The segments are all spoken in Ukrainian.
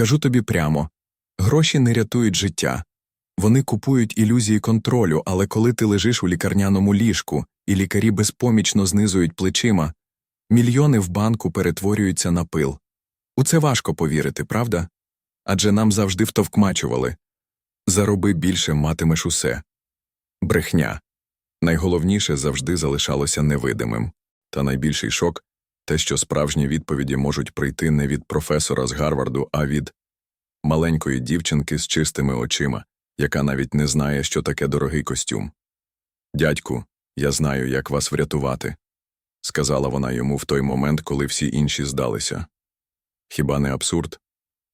Скажу тобі прямо гроші не рятують життя. Вони купують ілюзії контролю, але коли ти лежиш у лікарняному ліжку і лікарі безпомічно знизують плечима, мільйони в банку перетворюються на пил. У це важко повірити, правда? Адже нам завжди втовкмачували зароби більше матимеш усе. Брехня. Найголовніше завжди залишалося невидимим. Та найбільший шок те, що справжні відповіді можуть прийти не від професора з Гарварду, а від маленької дівчинки з чистими очима, яка навіть не знає, що таке дорогий костюм. Дядьку, я знаю, як вас врятувати, сказала вона йому в той момент, коли всі інші здалися. Хіба не абсурд?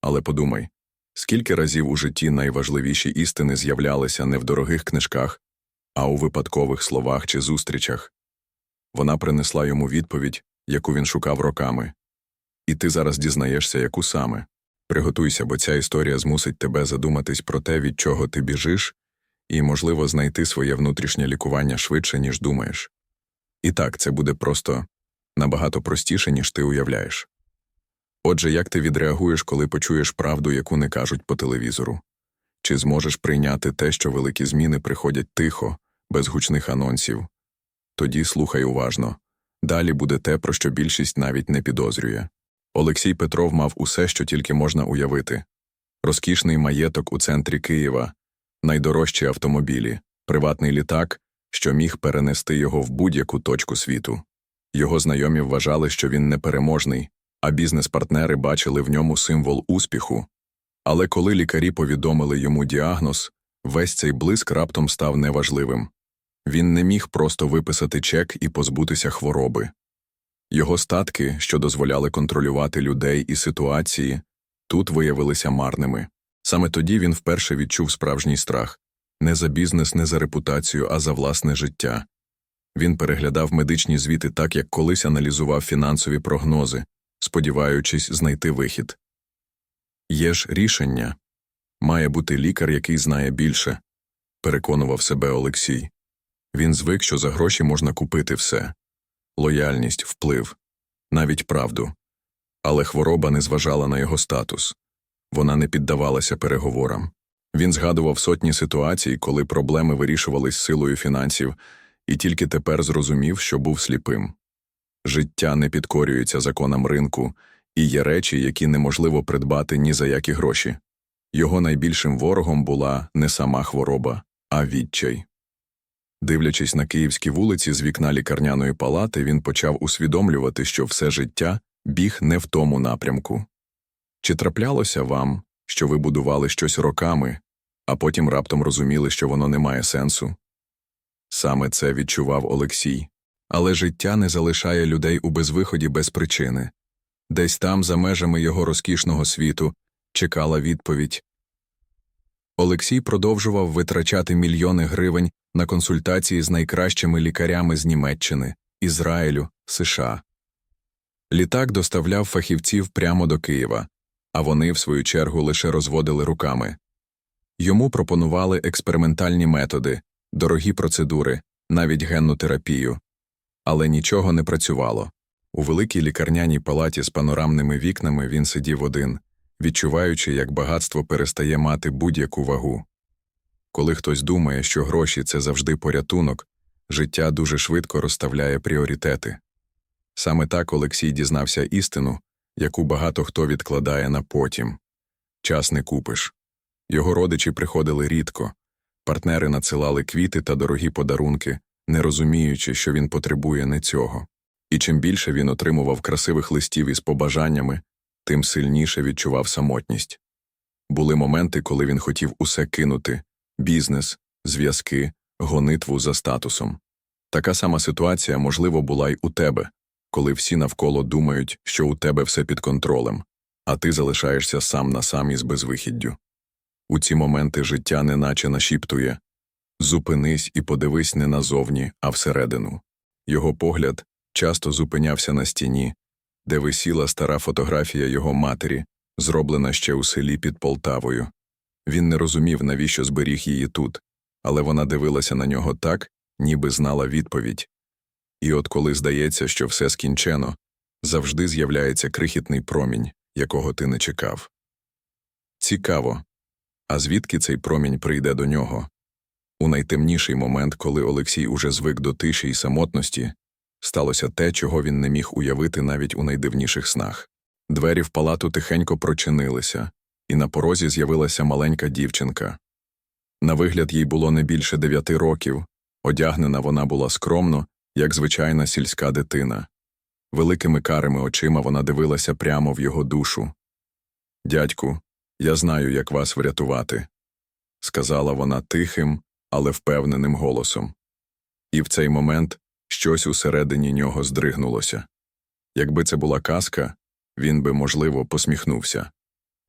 Але подумай, скільки разів у житті найважливіші істини з'являлися не в дорогих книжках, а у випадкових словах чи зустрічах. Вона принесла йому відповідь, яку він шукав роками. І ти зараз дізнаєшся, яку саме. Приготуйся, бо ця історія змусить тебе задуматись про те, від чого ти біжиш, і, можливо, знайти своє внутрішнє лікування швидше, ніж думаєш. І так, це буде просто набагато простіше, ніж ти уявляєш. Отже, як ти відреагуєш, коли почуєш правду, яку не кажуть по телевізору? Чи зможеш прийняти те, що великі зміни приходять тихо, без гучних анонсів? Тоді слухай уважно. Далі буде те, про що більшість навіть не підозрює. Олексій Петров мав усе, що тільки можна уявити розкішний маєток у центрі Києва, найдорожчі автомобілі, приватний літак, що міг перенести його в будь-яку точку світу. Його знайомі вважали, що він непереможний, а бізнес-партнери бачили в ньому символ успіху. Але коли лікарі повідомили йому діагноз, весь цей блиск раптом став неважливим. Він не міг просто виписати чек і позбутися хвороби. Його статки, що дозволяли контролювати людей і ситуації, тут виявилися марними. Саме тоді він вперше відчув справжній страх не за бізнес, не за репутацію, а за власне життя. Він переглядав медичні звіти так, як колись аналізував фінансові прогнози, сподіваючись знайти вихід. Є ж рішення має бути лікар, який знає більше, переконував себе Олексій. Він звик, що за гроші можна купити все лояльність, вплив, навіть правду. Але хвороба не зважала на його статус вона не піддавалася переговорам. Він згадував сотні ситуацій, коли проблеми вирішувались силою фінансів, і тільки тепер зрозумів, що був сліпим. Життя не підкорюється законам ринку, і є речі, які неможливо придбати ні за які гроші. Його найбільшим ворогом була не сама хвороба, а відчай. Дивлячись на київські вулиці з вікна лікарняної палати, він почав усвідомлювати, що все життя біг не в тому напрямку. Чи траплялося вам, що ви будували щось роками, а потім раптом розуміли, що воно не має сенсу? Саме це відчував Олексій. Але життя не залишає людей у безвиході без причини. Десь там, за межами його розкішного світу, чекала відповідь. Олексій продовжував витрачати мільйони гривень на консультації з найкращими лікарями з Німеччини, Ізраїлю, США. Літак доставляв фахівців прямо до Києва, а вони, в свою чергу, лише розводили руками. Йому пропонували експериментальні методи, дорогі процедури, навіть генну терапію. Але нічого не працювало. У великій лікарняній палаті з панорамними вікнами він сидів один, відчуваючи, як багатство перестає мати будь-яку вагу. Коли хтось думає, що гроші це завжди порятунок, життя дуже швидко розставляє пріоритети. Саме так Олексій дізнався істину, яку багато хто відкладає на потім час не купиш. Його родичі приходили рідко, партнери надсилали квіти та дорогі подарунки, не розуміючи, що він потребує не цього. І чим більше він отримував красивих листів із побажаннями, тим сильніше відчував самотність. Були моменти, коли він хотів усе кинути бізнес, зв'язки, гонитву за статусом. Така сама ситуація, можливо, була й у тебе, коли всі навколо думають, що у тебе все під контролем, а ти залишаєшся сам на сам із безвихіддю. У ці моменти життя неначе нашіптує зупинись і подивись не назовні, а всередину. Його погляд часто зупинявся на стіні, де висіла стара фотографія його матері, зроблена ще у селі під Полтавою. Він не розумів, навіщо зберіг її тут, але вона дивилася на нього так, ніби знала відповідь. І от коли здається, що все скінчено, завжди з'являється крихітний промінь, якого ти не чекав. Цікаво. А звідки цей промінь прийде до нього? У найтемніший момент, коли Олексій уже звик до тиші й самотності, сталося те, чого він не міг уявити навіть у найдивніших снах. Двері в палату тихенько прочинилися, і на порозі з'явилася маленька дівчинка. На вигляд їй було не більше дев'яти років, одягнена вона була скромно, як звичайна сільська дитина. Великими карими очима вона дивилася прямо в його душу. Дядьку, я знаю, як вас врятувати, сказала вона тихим, але впевненим голосом. І в цей момент щось усередині нього здригнулося. Якби це була казка, він би, можливо, посміхнувся.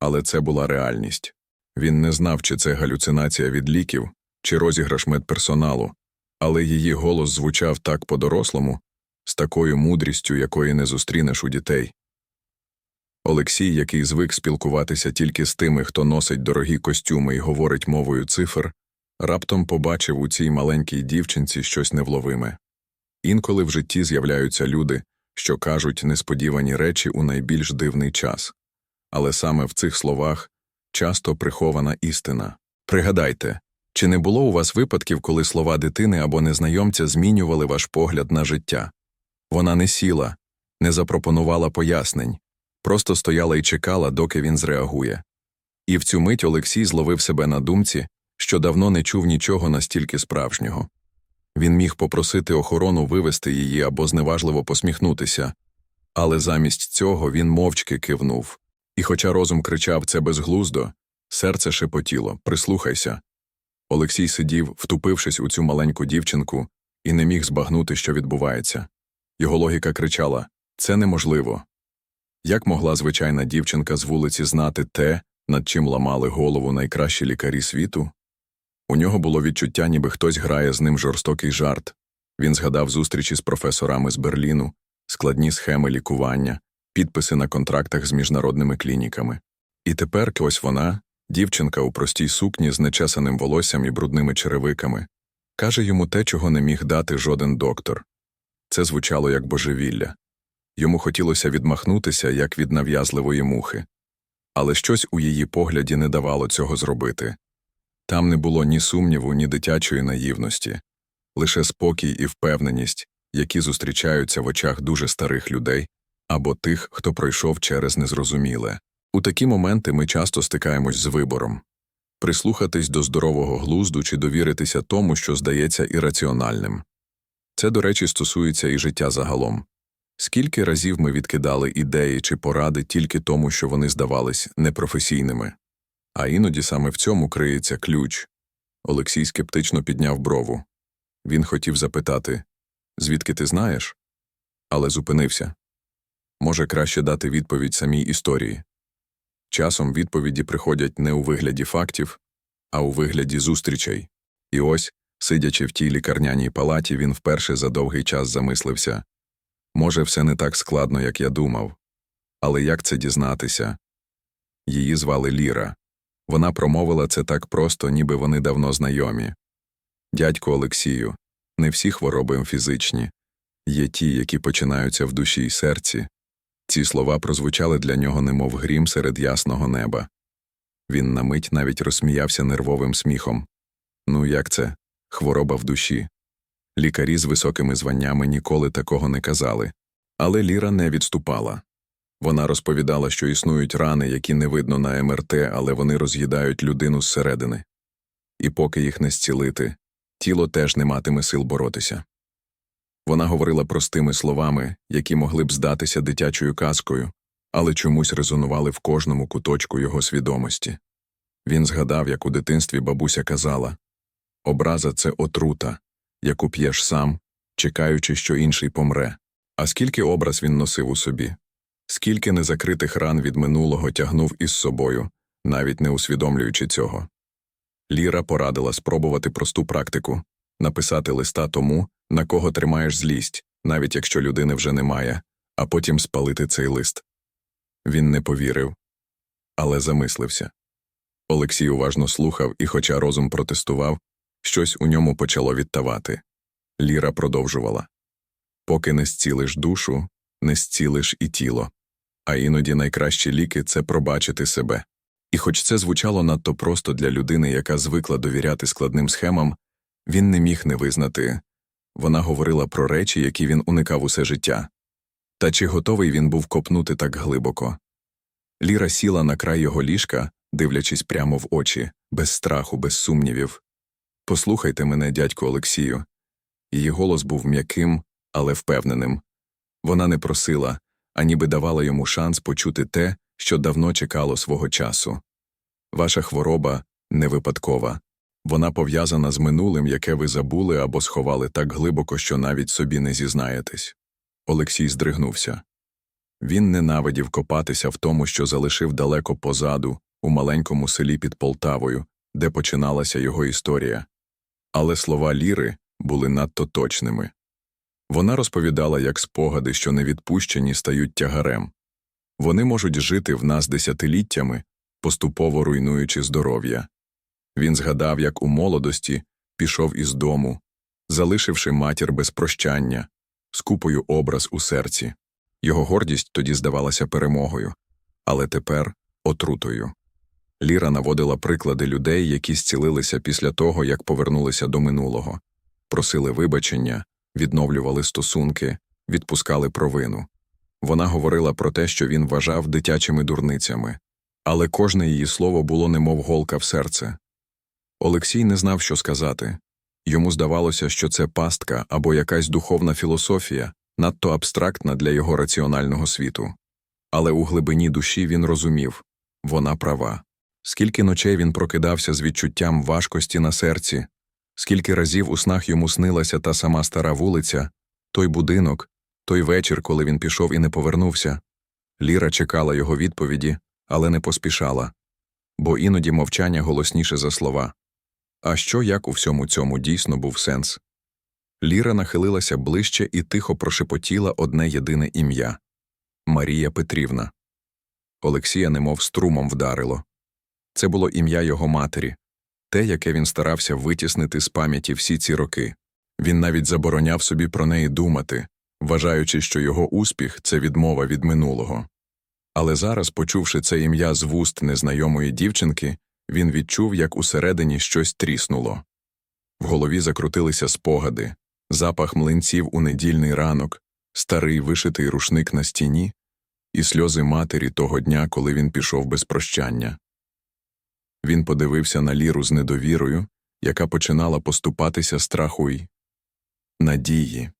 Але це була реальність. Він не знав, чи це галюцинація від ліків, чи розіграш медперсоналу, але її голос звучав так по-дорослому, з такою мудрістю, якої не зустрінеш у дітей. Олексій, який звик спілкуватися тільки з тими, хто носить дорогі костюми і говорить мовою цифр, раптом побачив у цій маленькій дівчинці щось невловиме. Інколи в житті з'являються люди, що кажуть несподівані речі у найбільш дивний час. Але саме в цих словах часто прихована істина. Пригадайте, чи не було у вас випадків, коли слова дитини або незнайомця змінювали ваш погляд на життя? Вона не сіла, не запропонувала пояснень, просто стояла і чекала, доки він зреагує. І в цю мить Олексій зловив себе на думці, що давно не чув нічого настільки справжнього. Він міг попросити охорону вивести її або зневажливо посміхнутися, але замість цього він мовчки кивнув. І хоча розум кричав це безглуздо, серце шепотіло прислухайся. Олексій сидів, втупившись у цю маленьку дівчинку, і не міг збагнути, що відбувається. Його логіка кричала це неможливо. Як могла звичайна дівчинка з вулиці знати те, над чим ламали голову найкращі лікарі світу? У нього було відчуття, ніби хтось грає з ним жорстокий жарт. Він згадав зустрічі з професорами з Берліну, складні схеми лікування, підписи на контрактах з міжнародними клініками. І тепер ось вона, дівчинка у простій сукні з нечесаним волоссям і брудними черевиками, каже йому те, чого не міг дати жоден доктор. Це звучало як божевілля. Йому хотілося відмахнутися, як від нав'язливої мухи. Але щось у її погляді не давало цього зробити. Там не було ні сумніву, ні дитячої наївності, лише спокій і впевненість, які зустрічаються в очах дуже старих людей або тих, хто пройшов через незрозуміле. У такі моменти ми часто стикаємось з вибором прислухатись до здорового глузду чи довіритися тому, що здається ірраціональним. Це, до речі, стосується і життя загалом. Скільки разів ми відкидали ідеї чи поради тільки тому, що вони здавались непрофесійними. А іноді саме в цьому криється ключ. Олексій скептично підняв брову. Він хотів запитати звідки ти знаєш? Але зупинився. Може, краще дати відповідь самій історії. Часом відповіді приходять не у вигляді фактів, а у вигляді зустрічей. І ось, сидячи в тій лікарняній палаті, він вперше за довгий час замислився може, все не так складно, як я думав. Але як це дізнатися? Її звали Ліра. Вона промовила це так просто, ніби вони давно знайомі. Дядько Олексію, не всі хвороби фізичні, є ті, які починаються в душі й серці. Ці слова прозвучали для нього немов грім серед ясного неба. Він на мить навіть розсміявся нервовим сміхом. Ну, як це? Хвороба в душі. Лікарі з високими званнями ніколи такого не казали. Але Ліра не відступала. Вона розповідала, що існують рани, які не видно на МРТ, але вони роз'їдають людину зсередини. І поки їх не зцілити, тіло теж не матиме сил боротися. Вона говорила простими словами, які могли б здатися дитячою казкою, але чомусь резонували в кожному куточку його свідомості. Він згадав, як у дитинстві бабуся казала образа це отрута, яку п'єш сам, чекаючи, що інший помре. А скільки образ він носив у собі, скільки незакритих ран від минулого тягнув із собою, навіть не усвідомлюючи цього. Ліра порадила спробувати просту практику написати листа тому, на кого тримаєш злість, навіть якщо людини вже немає, а потім спалити цей лист. Він не повірив, але замислився. Олексій уважно слухав, і, хоча розум протестував, щось у ньому почало відтавати. Ліра продовжувала Поки не зцілиш душу, не зцілиш і тіло, а іноді найкращі ліки це пробачити себе. І хоч це звучало надто просто для людини, яка звикла довіряти складним схемам, він не міг не визнати. Вона говорила про речі, які він уникав усе життя. Та чи готовий він був копнути так глибоко? Ліра сіла на край його ліжка, дивлячись прямо в очі, без страху, без сумнівів. Послухайте мене, дядьку Олексію. Її голос був м'яким, але впевненим. Вона не просила, а ніби давала йому шанс почути те, що давно чекало свого часу. Ваша хвороба не випадкова. Вона пов'язана з минулим, яке ви забули або сховали так глибоко, що навіть собі не зізнаєтесь. Олексій здригнувся. Він ненавидів копатися в тому, що залишив далеко позаду, у маленькому селі під Полтавою, де починалася його історія. Але слова Ліри були надто точними. Вона розповідала, як спогади, що не відпущені, стають тягарем. Вони можуть жити в нас десятиліттями, поступово руйнуючи здоров'я. Він згадав, як у молодості пішов із дому, залишивши матір без прощання, з купою образ у серці. Його гордість тоді здавалася перемогою, але тепер отрутою. Ліра наводила приклади людей, які зцілилися після того, як повернулися до минулого, просили вибачення, відновлювали стосунки, відпускали провину. Вона говорила про те, що він вважав дитячими дурницями, але кожне її слово було немов голка в серце. Олексій не знав, що сказати. Йому здавалося, що це пастка або якась духовна філософія, надто абстрактна для його раціонального світу. Але у глибині душі він розумів вона права. Скільки ночей він прокидався з відчуттям важкості на серці, скільки разів у снах йому снилася та сама стара вулиця, той будинок, той вечір, коли він пішов і не повернувся. Ліра чекала його відповіді, але не поспішала, бо іноді мовчання голосніше за слова. А що як у всьому цьому дійсно був сенс? Ліра нахилилася ближче і тихо прошепотіла одне єдине ім'я Марія Петрівна. Олексія немов струмом вдарило. Це було ім'я його матері, те, яке він старався витіснити з пам'яті всі ці роки. Він навіть забороняв собі про неї думати, вважаючи, що його успіх це відмова від минулого. Але зараз, почувши це ім'я з вуст незнайомої дівчинки, він відчув, як усередині щось тріснуло. В голові закрутилися спогади, запах млинців у недільний ранок, старий вишитий рушник на стіні і сльози матері того дня, коли він пішов без прощання. Він подивився на ліру з недовірою, яка починала поступатися страху й надії.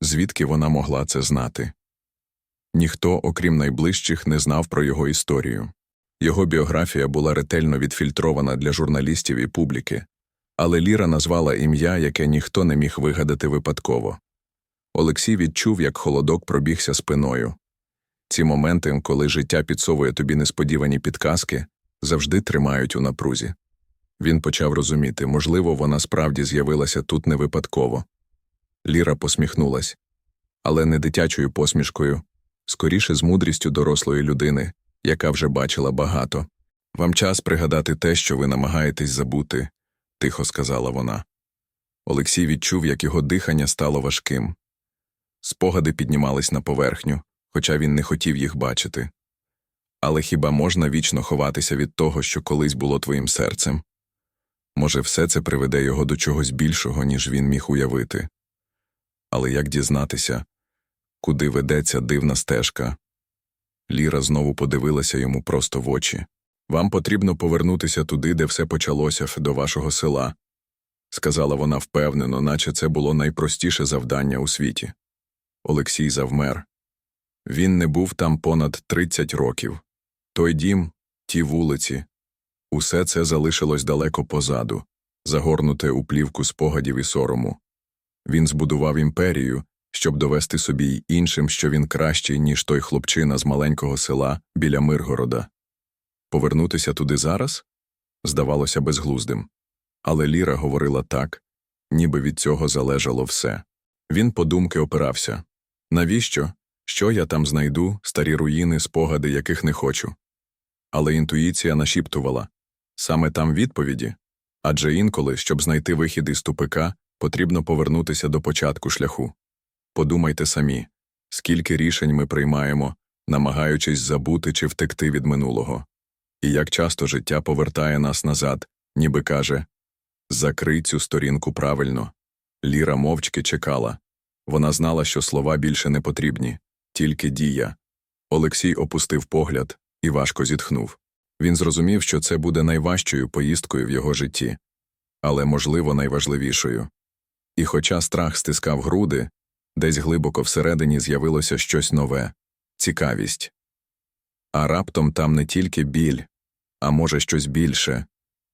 Звідки вона могла це знати? Ніхто, окрім найближчих, не знав про його історію. Його біографія була ретельно відфільтрована для журналістів і публіки, але Ліра назвала ім'я, яке ніхто не міг вигадати випадково. Олексій відчув, як холодок пробігся спиною. Ці моменти, коли життя підсовує тобі несподівані підказки, завжди тримають у напрузі. Він почав розуміти, можливо, вона справді з'явилася тут не випадково. Ліра посміхнулась, але не дитячою посмішкою, скоріше з мудрістю дорослої людини, яка вже бачила багато. Вам час пригадати те, що ви намагаєтесь забути, тихо сказала вона. Олексій відчув, як його дихання стало важким. Спогади піднімались на поверхню, хоча він не хотів їх бачити. Але хіба можна вічно ховатися від того, що колись було твоїм серцем? Може, все це приведе його до чогось більшого, ніж він міг уявити. Але як дізнатися, куди ведеться дивна стежка? Ліра знову подивилася йому просто в очі. Вам потрібно повернутися туди, де все почалося, до вашого села, сказала вона впевнено, наче це було найпростіше завдання у світі. Олексій завмер. Він не був там понад 30 років. Той дім, ті вулиці, усе це залишилось далеко позаду, загорнуте у плівку спогадів і сорому. Він збудував імперію, щоб довести собі й іншим, що він кращий, ніж той хлопчина з маленького села біля Миргорода. Повернутися туди зараз? Здавалося безглуздим. Але Ліра говорила так, ніби від цього залежало все. Він подумки опирався навіщо? Що я там знайду, старі руїни, спогади, яких не хочу. Але інтуїція нашіптувала саме там відповіді адже інколи, щоб знайти вихід із тупика, потрібно повернутися до початку шляху. Подумайте самі, скільки рішень ми приймаємо, намагаючись забути чи втекти від минулого. І як часто життя повертає нас назад, ніби каже Закрий цю сторінку правильно. Ліра мовчки чекала. Вона знала, що слова більше не потрібні, тільки дія. Олексій опустив погляд і важко зітхнув. Він зрозумів, що це буде найважчою поїздкою в його житті, але, можливо, найважливішою. І хоча страх стискав груди, десь глибоко всередині з'явилося щось нове цікавість. А раптом там не тільки біль, а може щось більше,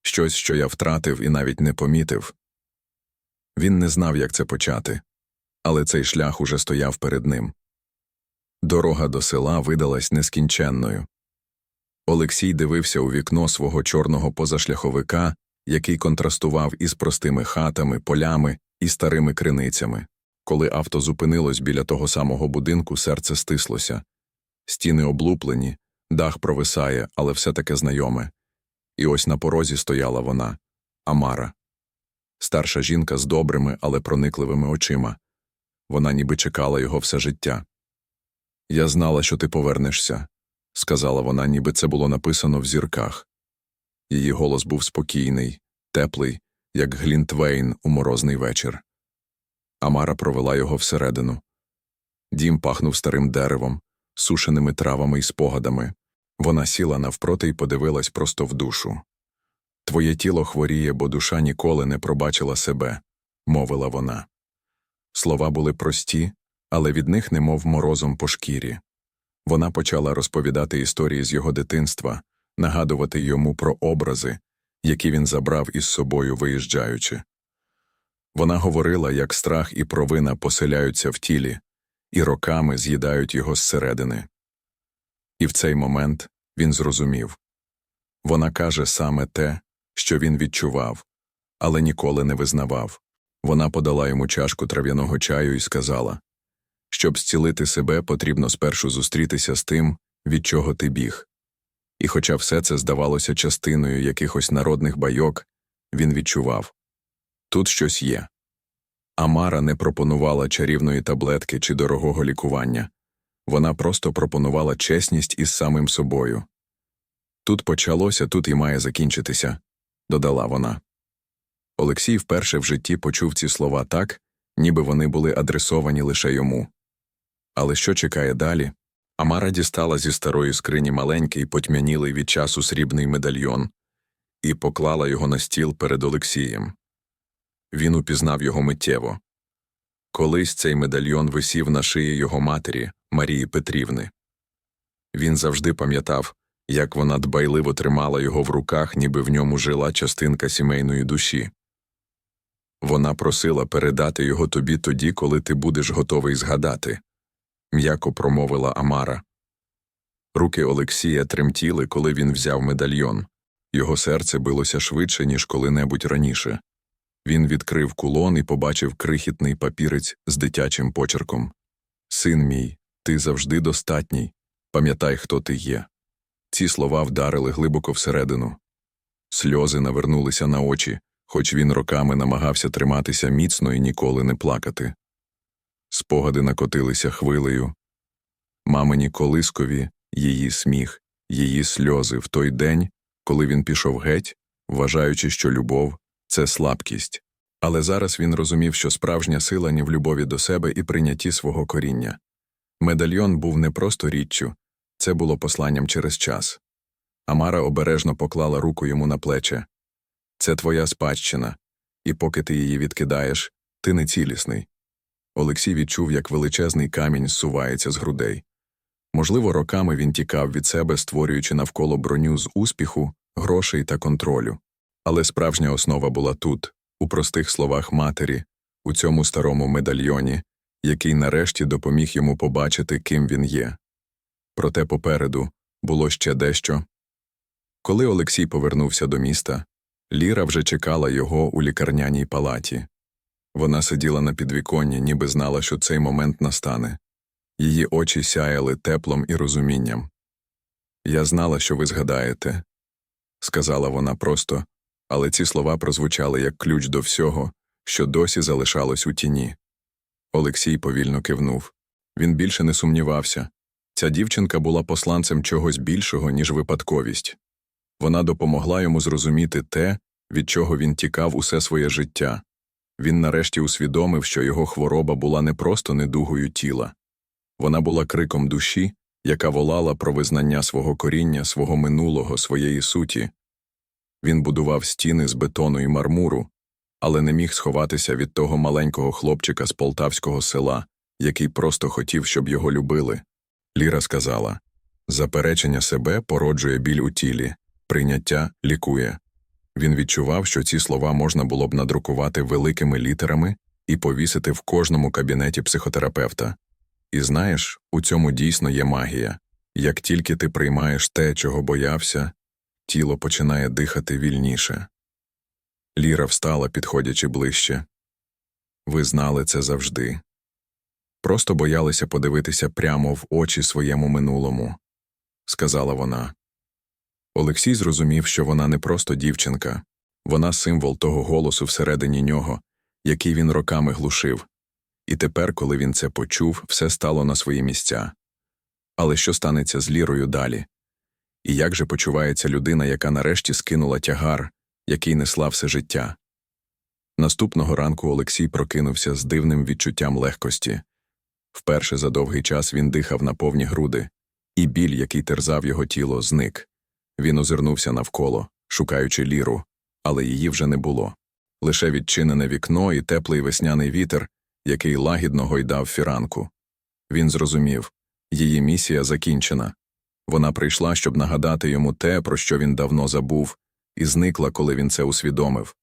щось, що я втратив і навіть не помітив. Він не знав, як це почати, але цей шлях уже стояв перед ним. Дорога до села видалась нескінченною. Олексій дивився у вікно свого чорного позашляховика, який контрастував із простими хатами, полями і старими криницями. Коли авто зупинилось біля того самого будинку, серце стислося. Стіни облуплені, дах провисає, але все таке знайоме. І ось на порозі стояла вона Амара. Старша жінка з добрими, але проникливими очима. Вона ніби чекала його все життя. Я знала, що ти повернешся, сказала вона, ніби це було написано в зірках. Її голос був спокійний, теплий, як глінтвейн у морозний вечір. Амара провела його всередину. Дім пахнув старим деревом, сушеними травами і спогадами. Вона сіла навпроти і подивилась просто в душу. Твоє тіло хворіє, бо душа ніколи не пробачила себе, мовила вона. Слова були прості, але від них немов морозом по шкірі. Вона почала розповідати історії з його дитинства, нагадувати йому про образи, які він забрав із собою, виїжджаючи. Вона говорила, як страх і провина поселяються в тілі, і роками з'їдають його зсередини. І в цей момент він зрозумів вона каже саме те, що він відчував, але ніколи не визнавав. Вона подала йому чашку трав'яного чаю і сказала щоб зцілити себе, потрібно спершу зустрітися з тим, від чого ти біг. І хоча все це здавалося частиною якихось народних байок, він відчував тут щось є. Амара не пропонувала чарівної таблетки чи дорогого лікування вона просто пропонувала чесність із самим собою. Тут почалося, тут і має закінчитися, додала вона. Олексій вперше в житті почув ці слова так, ніби вони були адресовані лише йому. Але що чекає далі? Амара дістала зі старої скрині маленький, потьмянілий від часу срібний медальйон і поклала його на стіл перед Олексієм. Він упізнав його миттєво. Колись цей медальйон висів на шиї його матері, Марії Петрівни. Він завжди пам'ятав, як вона дбайливо тримала його в руках, ніби в ньому жила частинка сімейної душі. Вона просила передати його тобі тоді, коли ти будеш готовий згадати м'яко промовила Амара. Руки Олексія тремтіли, коли він взяв медальйон. Його серце билося швидше, ніж коли-небудь раніше. Він відкрив кулон і побачив крихітний папірець з дитячим почерком. Син мій, ти завжди достатній. Пам'ятай, хто ти є. Ці слова вдарили глибоко всередину. Сльози навернулися на очі, хоч він роками намагався триматися міцно і ніколи не плакати. Спогади накотилися хвилею. Мамині колискові, її сміх, її сльози в той день, коли він пішов геть, вважаючи, що любов це слабкість. Але зараз він розумів, що справжня сила ні в любові до себе і прийнятті свого коріння. Медальйон був не просто річчю, це було посланням через час. Амара обережно поклала руку йому на плече. Це твоя спадщина, і поки ти її відкидаєш, ти не цілісний. Олексій відчув, як величезний камінь зсувається з грудей. Можливо, роками він тікав від себе, створюючи навколо броню з успіху, грошей та контролю. Але справжня основа була тут, у простих словах матері, у цьому старому медальйоні, який нарешті допоміг йому побачити, ким він є. Проте попереду було ще дещо. Коли Олексій повернувся до міста, Ліра вже чекала його у лікарняній палаті. Вона сиділа на підвіконні, ніби знала, що цей момент настане. Її очі сяяли теплом і розумінням. Я знала, що ви згадаєте, сказала вона просто, але ці слова прозвучали як ключ до всього, що досі залишалось у тіні. Олексій повільно кивнув. Він більше не сумнівався. Ця дівчинка була посланцем чогось більшого, ніж випадковість. Вона допомогла йому зрозуміти те, від чого він тікав усе своє життя. Він нарешті усвідомив, що його хвороба була не просто недугою тіла. Вона була криком душі, яка волала про визнання свого коріння, свого минулого, своєї суті. Він будував стіни з бетону і мармуру, але не міг сховатися від того маленького хлопчика з полтавського села, який просто хотів, щоб його любили. Ліра сказала заперечення себе породжує біль у тілі, прийняття лікує. Він відчував, що ці слова можна було б надрукувати великими літерами і повісити в кожному кабінеті психотерапевта. І знаєш, у цьому дійсно є магія. Як тільки ти приймаєш те, чого боявся, тіло починає дихати вільніше. Ліра встала, підходячи ближче. Ви знали це завжди. Просто боялися подивитися прямо в очі своєму минулому, сказала вона. Олексій зрозумів, що вона не просто дівчинка, вона символ того голосу всередині нього, який він роками глушив. І тепер, коли він це почув, все стало на свої місця. Але що станеться з Лірою далі? І як же почувається людина, яка нарешті скинула тягар, який несла все життя? Наступного ранку Олексій прокинувся з дивним відчуттям легкості. Вперше за довгий час він дихав на повні груди, і біль, який терзав його тіло, зник. Він озирнувся навколо, шукаючи ліру, але її вже не було. Лише відчинене вікно і теплий весняний вітер, який лагідно гойдав фіранку. Він зрозумів її місія закінчена. Вона прийшла, щоб нагадати йому те, про що він давно забув, і зникла, коли він це усвідомив.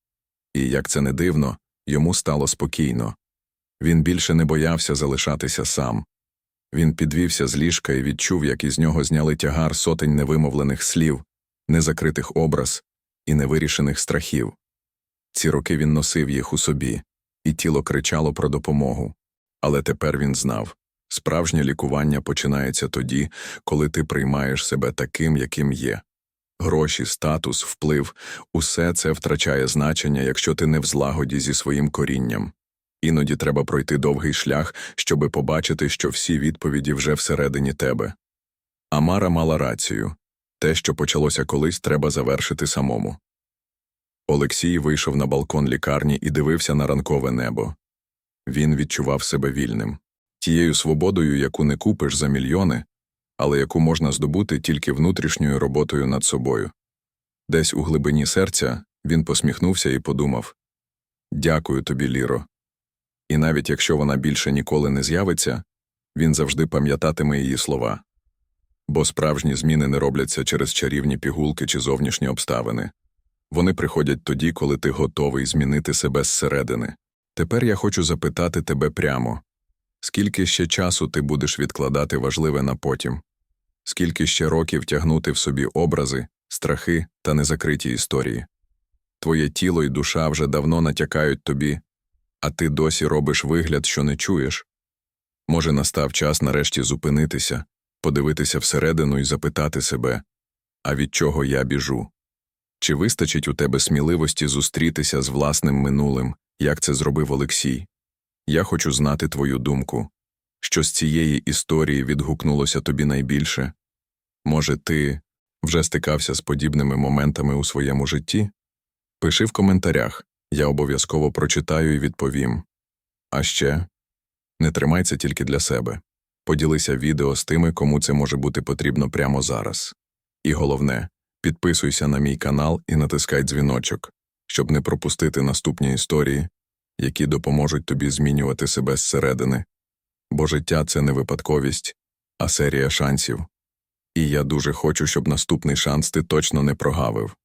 І, як це не дивно, йому стало спокійно. Він більше не боявся залишатися сам. Він підвівся з ліжка і відчув, як із нього зняли тягар сотень невимовлених слів, незакритих образ і невирішених страхів. Ці роки він носив їх у собі, і тіло кричало про допомогу. Але тепер він знав справжнє лікування починається тоді, коли ти приймаєш себе таким, яким є. Гроші, статус, вплив усе це втрачає значення, якщо ти не в злагоді зі своїм корінням. Іноді треба пройти довгий шлях, щоби побачити, що всі відповіді вже всередині тебе. Амара мала рацію те, що почалося колись, треба завершити самому. Олексій вийшов на балкон лікарні і дивився на ранкове небо. Він відчував себе вільним, тією свободою, яку не купиш за мільйони, але яку можна здобути тільки внутрішньою роботою над собою. Десь у глибині серця він посміхнувся і подумав Дякую тобі, Ліро. І навіть якщо вона більше ніколи не з'явиться, він завжди пам'ятатиме її слова. Бо справжні зміни не робляться через чарівні пігулки чи зовнішні обставини. Вони приходять тоді, коли ти готовий змінити себе зсередини. Тепер я хочу запитати тебе прямо скільки ще часу ти будеш відкладати важливе на потім? Скільки ще років тягнути в собі образи, страхи та незакриті історії? Твоє тіло і душа вже давно натякають тобі, а ти досі робиш вигляд, що не чуєш. Може, настав час нарешті зупинитися, подивитися всередину і запитати себе а від чого я біжу? Чи вистачить у тебе сміливості зустрітися з власним минулим, як це зробив Олексій? Я хочу знати твою думку. Що з цієї історії відгукнулося тобі найбільше? Може, ти вже стикався з подібними моментами у своєму житті? Пиши в коментарях, я обов'язково прочитаю і відповім. А ще не тримай це тільки для себе. Поділися відео з тими, кому це може бути потрібно прямо зараз. І головне, підписуйся на мій канал і натискай дзвіночок, щоб не пропустити наступні історії, які допоможуть тобі змінювати себе зсередини. Бо життя це не випадковість, а серія шансів. І я дуже хочу, щоб наступний шанс ти точно не прогавив.